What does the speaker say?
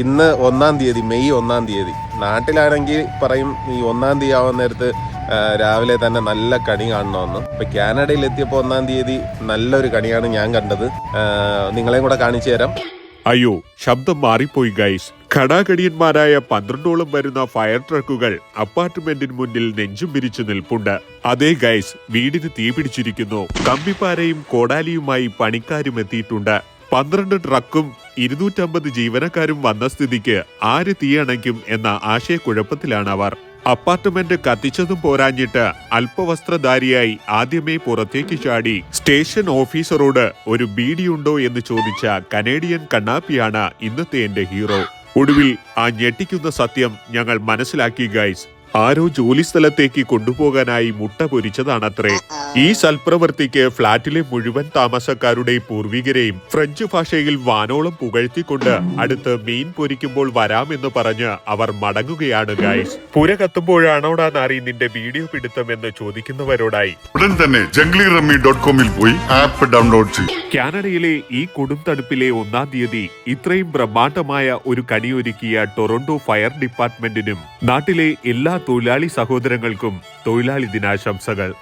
ഇന്ന് ഒന്നാം തീയതി മെയ് ഒന്നാം തീയതി. നാട്ടിലാണെങ്കിൽ പറയും ഈ ഒന്നാം തീയതി ആവാൻ നേരത്ത് രാവിലെ തന്നെ നല്ല കണി കാണണമെന്ന്. ഇപ്പം കാനഡയിൽ എത്തിയപ്പോൾ ഒന്നാം തീയതി നല്ലൊരു കണിയാണ് ഞാൻ കണ്ടത്. നിങ്ങളെയും കൂടെ കാണിച്ചു തരാം. അയ്യോ ശബ്ദം മാറിപ്പോയി ഗൈസ് ഘടാഘടിയന്മാരായ പന്ത്രണ്ടോളം വരുന്ന ഫയർ ട്രക്കുകൾ അപ്പാർട്ട്മെന്റിന് മുന്നിൽ നെഞ്ചും പിരിച്ചു നിൽപ്പുണ്ട്. അതേ ഗൈസ് വീടിന് തീ പിടിച്ചിരിക്കുന്നു. കമ്പിപ്പാരയും കോടാലിയുമായി പണിക്കാരും എത്തിയിട്ടുണ്ട്. പന്ത്രണ്ട് ട്രക്കും ഇരുന്നൂറ്റമ്പത് ജീവനക്കാരും വന്ന സ്ഥിതിക്ക് ആര് തീയണയ്ക്കും എന്ന ആശയക്കുഴപ്പത്തിലാണ് അവർ അപ്പാർട്ട്മെന്റ് കത്തിച്ചതും പോരാഞ്ഞിട്ട് അല്പവസ്ത്രധാരിയായി ആദ്യമേ പുറത്തേക്ക് ചാടി സ്റ്റേഷൻ ഓഫീസറോട് ഒരു ബീഡിയുണ്ടോ എന്ന് ചോദിച്ച കനേഡിയൻ കണ്ണാപ്പിയാണ് ഇന്നത്തെ എന്റെ ഹീറോ. ഒടുവിൽ ആ ഞെട്ടിക്കുന്ന സത്യം ഞങ്ങൾ മനസ്സിലാക്കി ഗൈസ്. ആരോ ജോലി സ്ഥലത്തേക്ക് കൊണ്ടുപോകാനായി മുട്ട പൊരിച്ചതാണത്രേ. ഈ സൽപ്രവൃത്തിക്ക് ഫ്ളാറ്റിലെ മുഴുവൻ താമസക്കാരുടെ പൂർവികരെയും ഫ്രഞ്ച് ഭാഷയിൽ വാനോളം പുകഴ്ത്തിക്കൊണ്ട് അടുത്ത് മീൻ പൊരിക്കുമ്പോൾ വരാമെന്ന് പറഞ്ഞ് അവർ മടങ്ങുകയാണ് ഗായ്സ്. പുര കത്തുമ്പോഴാണോടാ നാറി നിന്റെ വീഡിയോ പിടുത്തം എന്ന് ചോദിക്കുന്നവരോടായി. ഉടൻ തന്നെ ജംഗ്ലി റമ്മി ഡോട്ട് കോമിൽ പോയി ആപ്പ് ഡൗൺലോഡ് ചെയ്യും. കാനഡയിലെ ഈ കൊടും തണുപ്പിലെ ഒന്നാം തീയതി ഇത്രയും ബ്രഹ്മാണ്ഡമായ ഒരു കണിയൊരുക്കിയ ടൊറന്റോ ഫയർ ഡിപ്പാർട്ട്മെന്റിനും നാട്ടിലെ എല്ലാ തൊഴിലാളി സഹോദരങ്ങൾക്കും തൊഴിലാളി ദിനാശംസകൾ.